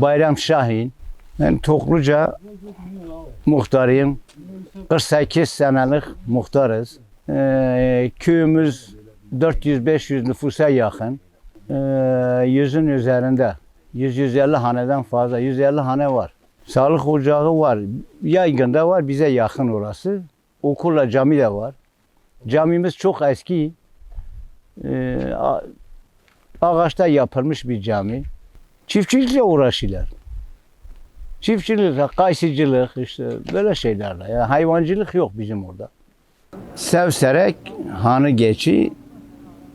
Bayram Şahin. Ben Tokluca muhtarıyım. 48 senelik muhtarız. Ee, köyümüz 400-500 nüfusa yakın. Ee, yüzün üzerinde. 100-150 haneden fazla. 150 hane var. Sağlık ocağı var. Yaygında var. Bize yakın orası. Okulla cami de var. Camimiz çok eski. Ee, ağaçta yapılmış bir cami. Çiftçilikle uğraşıyorlar. Çiftçilik, kayısıcılık işte böyle şeylerle. Yani hayvancılık yok bizim orada. Sevserek Hanı Geçi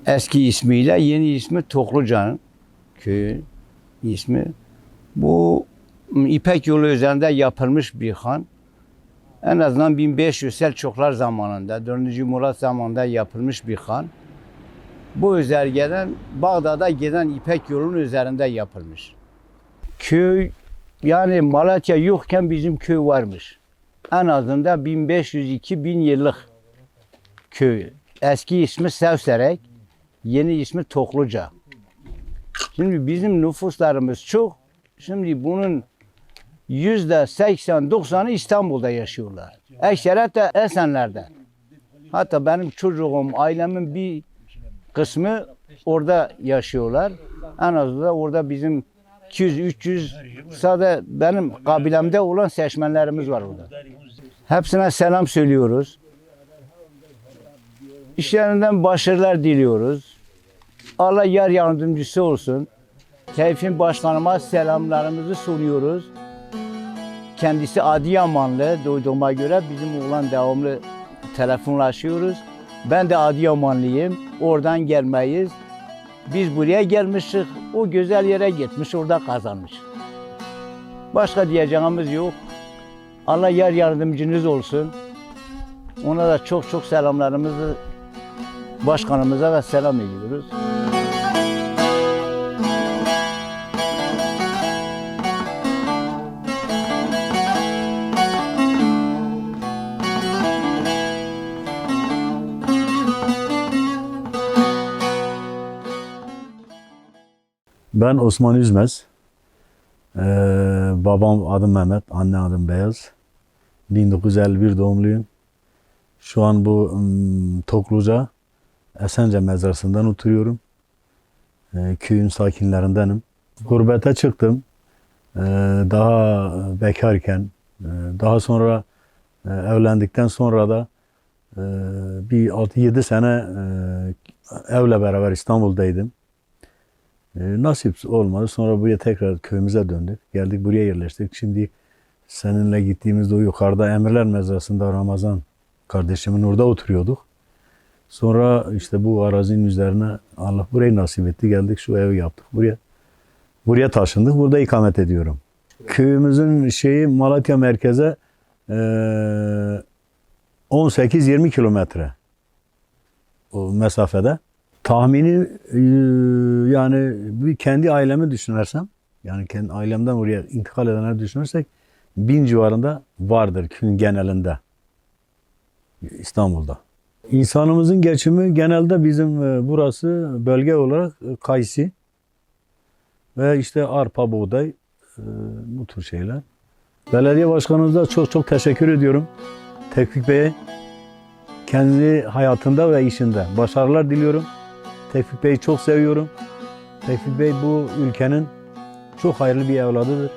eski ismiyle yeni ismi Tokluca'nın köyü ismi. Bu İpek yolu üzerinde yapılmış bir han. En azından 1500 Selçuklar zamanında, 4. Murat zamanında yapılmış bir han. Bu üzergeden Bağdat'a giden İpek yolunun üzerinde yapılmış. Köy yani Malatya yokken bizim köy varmış. En azından 1500-2000 yıllık köy. Eski ismi Sevserek, yeni ismi Tokluca. Şimdi bizim nüfuslarımız çok. Şimdi bunun yüzde 80-90'ı İstanbul'da yaşıyorlar. Ekseret de Esenler'de. Hatta benim çocuğum, ailemin bir kısmı orada yaşıyorlar. En azından orada bizim 200-300 sade benim kabilemde olan seçmenlerimiz var orada. Hepsine selam söylüyoruz. İşlerinden başarılar diliyoruz. Allah yar yardımcısı olsun. Tevfik Başkanıma selamlarımızı sunuyoruz. Kendisi Adıyamanlı duyduğuma göre bizim oğlan devamlı telefonlaşıyoruz. Ben de Adıyamanlıyım. Oradan gelmeyiz. Biz buraya gelmişiz. O güzel yere gitmiş, orada kazanmış. Başka diyeceğimiz yok. Allah yar yardımcınız olsun. Ona da çok çok selamlarımızı başkanımıza da selam ediyoruz. Ben Osman Üzmez. Ee, babam adım Mehmet, anne adım Beyaz. 1951 doğumluyum. Şu an bu Tokluca Esence mezarasından oturuyorum. Ee, köyün sakinlerindenim. Gurbete çıktım. Ee, daha bekarken, e, daha sonra e, evlendikten sonra da e, bir 6-7 sene evle beraber İstanbul'daydım. E, nasip olmadı. Sonra buraya tekrar köyümüze döndük. Geldik buraya yerleştik. Şimdi seninle gittiğimizde o yukarıda Emirler Mezrası'nda Ramazan kardeşimin orada oturuyorduk. Sonra işte bu arazinin üzerine Allah burayı nasip etti. Geldik şu evi yaptık buraya. Buraya taşındık. Burada ikamet ediyorum. Köyümüzün şeyi Malatya merkeze e, 18-20 kilometre o mesafede. Tahmini e, yani bir kendi ailemi düşünürsem yani kendi ailemden oraya intikal edenleri düşünürsek bin civarında vardır köyün genelinde İstanbul'da. İnsanımızın geçimi genelde bizim e, burası bölge olarak e, kayısı ve işte arpa, buğday bu tür şeyler. Belediye başkanımıza çok çok teşekkür ediyorum. Tevfik Bey'e kendi hayatında ve işinde başarılar diliyorum. Tevfik Bey'i çok seviyorum. Tevfik Bey bu ülkenin çok hayırlı bir evladıdır.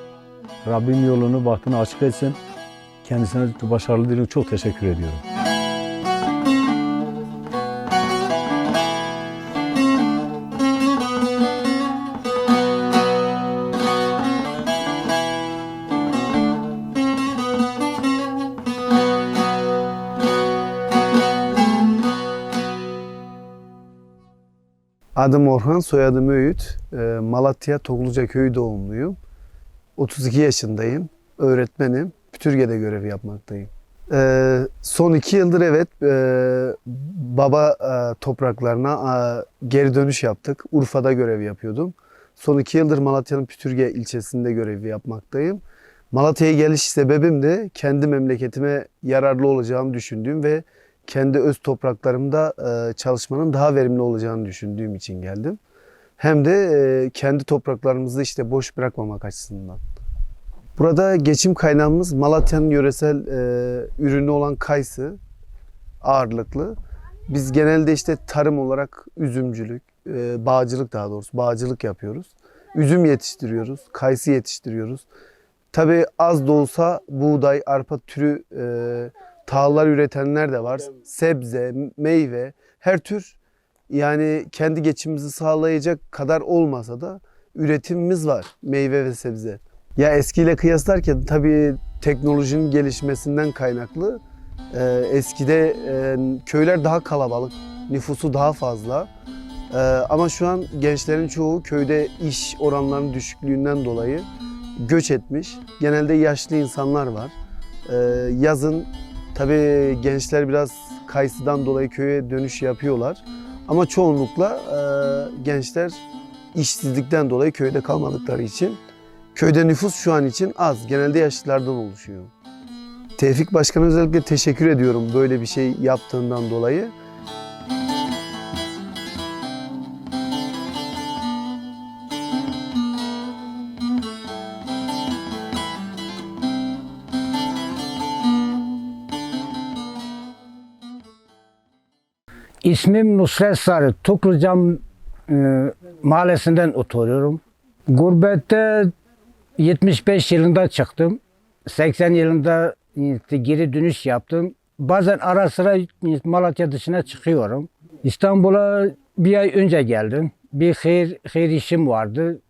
Rabbim yolunu, bahtını açık etsin. Kendisine başarılı diliyorum. Çok teşekkür ediyorum. Adım Orhan, soyadım Öğüt. Ee, Malatya Tokluca Köyü doğumluyum. 32 yaşındayım. Öğretmenim. Pütürge'de görev yapmaktayım. Ee, son iki yıldır evet e, baba e, topraklarına e, geri dönüş yaptık. Urfa'da görev yapıyordum. Son iki yıldır Malatya'nın Pütürge ilçesinde görev yapmaktayım. Malatya'ya geliş sebebim de kendi memleketime yararlı olacağımı düşündüğüm ve kendi öz topraklarımda e, çalışmanın daha verimli olacağını düşündüğüm için geldim. hem de e, kendi topraklarımızı işte boş bırakmamak açısından. Burada geçim kaynağımız Malatya'nın yöresel e, ürünü olan kayısı ağırlıklı. Biz genelde işte tarım olarak üzümcülük, bağcılık daha doğrusu bağcılık yapıyoruz. Üzüm yetiştiriyoruz, kayısı yetiştiriyoruz. Tabii az da olsa buğday, arpa türü tahıllar üretenler de var. Sebze, meyve, her tür yani kendi geçimimizi sağlayacak kadar olmasa da üretimimiz var meyve ve sebze. Ya eskiyle kıyaslarken tabii teknolojinin gelişmesinden kaynaklı e, eskide e, köyler daha kalabalık, nüfusu daha fazla. E, ama şu an gençlerin çoğu köyde iş oranlarının düşüklüğünden dolayı göç etmiş. Genelde yaşlı insanlar var. E, yazın tabii gençler biraz kayısıdan dolayı köye dönüş yapıyorlar. Ama çoğunlukla e, gençler işsizlikten dolayı köyde kalmadıkları için köyde nüfus şu an için az. Genelde yaşlılardan oluşuyor. Tevfik Başkan'a özellikle teşekkür ediyorum böyle bir şey yaptığından dolayı. İsmim Nusret Sarı. Tuklucam e, mahallesinden oturuyorum. Gurbette 75 yılında çıktım. 80 yılında geri dönüş yaptım. Bazen ara sıra Malatya dışına çıkıyorum. İstanbul'a bir ay önce geldim. Bir hayır, hayır işim vardı.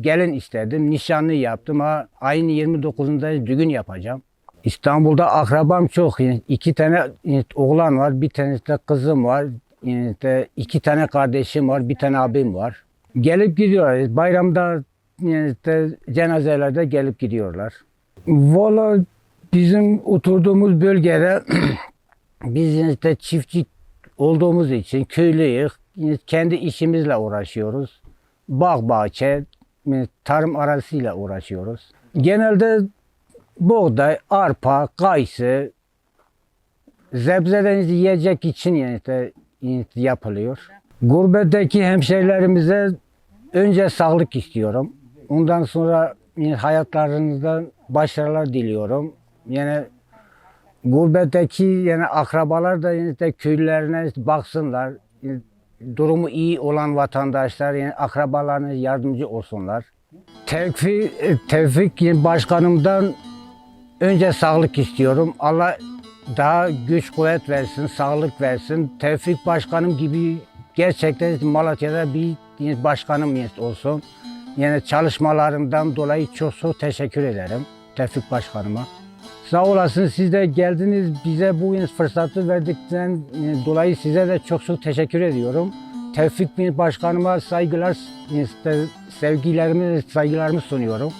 Gelin istedim. Nişanlı yaptım. Ha, ayın 29'unda düğün yapacağım. İstanbul'da akrabam çok. Yani iki tane oğlan var, bir tane de kızım var. Yani iki tane kardeşim var, bir tane abim var. Gelip gidiyorlar. Bayramda cenazelerde gelip gidiyorlar. Valla bizim oturduğumuz bölgede biz işte çiftçi olduğumuz için köylüyüz. Kendi işimizle uğraşıyoruz. Bağ bahçe, tarım arazisiyle uğraşıyoruz. Genelde buğday, arpa, kayısı, zebzeden yiyecek için yani işte yapılıyor. Gurbetteki hemşehrilerimize önce sağlık istiyorum. Ondan sonra yani hayatlarınızda başarılar diliyorum. Yani gurbetteki yani akrabalar da yani işte köylülerine baksınlar. Yani durumu iyi olan vatandaşlar yani akrabalarına yardımcı olsunlar. Tevfik, Tevfik Başkanım'dan önce sağlık istiyorum. Allah daha güç kuvvet versin, sağlık versin. Tevfik Başkanım gibi gerçekten Malatya'da bir başkanım olsun. Yani çalışmalarından dolayı çok çok teşekkür ederim Tevfik Başkanıma. Sağ olasın siz de geldiniz bize bu fırsatı verdikten dolayı size de çok çok teşekkür ediyorum. Tevfik Başkanıma saygılar, sevgilerimi, saygılarımı sunuyorum.